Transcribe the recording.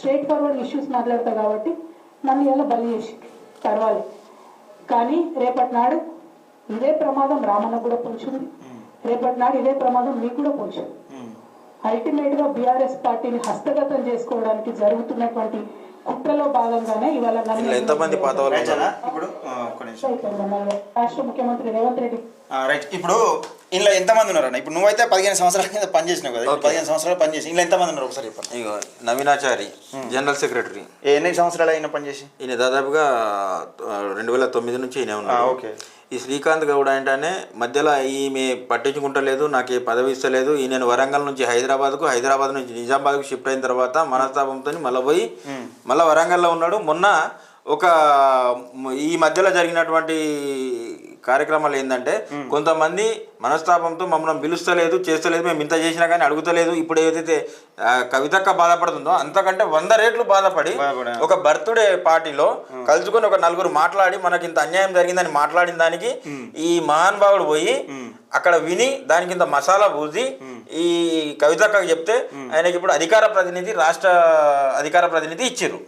Straight forward issues మాట్లాడతా కాబట్టి నన్ను ఇలా బలి చేసి? పర్వాలి కానీ రేపటి నాడు ఇదే ప్రమాదం రామన్న కూడా పొంచుంది రేపటి నాడు ఇదే ప్రమాదం మీకు కూడా పొంచుంది అల్టిమేట్గా బీఆర్ఎస్ పార్టీని హస్తగతం చేసుకోవడానికి జరుగుతున్నటువంటి కుట్రలో భాగంగానే ఇవాళ. రాష్ట్ర ముఖ్యమంత్రి రేవంత్ రెడ్డి. ఇప్పుడు ఇంట్లో ఎంతమంది ఉన్నారన్న? ఇప్పుడు నువ్వైతే పదిహేను సంవత్సరాల కింద పనిచేసినావు కదా. పదిహేను సంవత్సరాలు పనిచేసి ఇంట్లో ఎంతమంది ఉన్నారు ఒకసారి చెప్పండి. ఇగో నవీనాచారి జనరల్ సెక్రటరీ. ఎన్ని సంవత్సరాలు అయినా పనిచేసి ఈయన దాదాపుగా రెండు వేల తొమ్మిది నుంచి ఈయన ఆ, ఉన్నాడు ఓకే. ఈ శ్రీకాంత్ గౌడ్ ఏంటనే మధ్యలో ఈమె పట్టించుకుంటలేదు నాకు ఏ పదవి ఇస్తలేదు. ఈ నేను వరంగల్ నుంచి హైదరాబాద్కు హైదరాబాద్ నుంచి నిజామాబాద్కు షిఫ్ట్ అయిన తర్వాత మనస్తాపంతో మళ్ళీ పోయి మళ్ళీ వరంగల్లో ఉన్నాడు. మొన్న ఒక ఈ మధ్యలో జరిగినటువంటి కార్యక్రమాలు ఏంటంటే కొంతమంది మనస్తాపంతో మమ్మల్ని పిలుస్తలేదు చేస్తలేదు మేము ఇంత చేసినా కానీ అడుగుతలేదు. ఇప్పుడు ఏదైతే కవితక్క బాధపడుతుందో అంతకంటే వంద రేట్లు బాధపడి బాధపడా. ఒక బర్త్డే పార్టీలో కలుసుకొని ఒక నలుగురు మాట్లాడి మనకి ఇంత అన్యాయం జరిగిందని మాట్లాడిన దానికి ఈ మహానుభావుడు పోయి అక్కడ విని దానికి ఇంత మసాలా పూసి ఈ కవితక్కకు చెప్తే ఆయనకి ఇప్పుడు అధికార ప్రతినిధి రాష్ట్ర అధికార ప్రతినిధి ఇచ్చారు.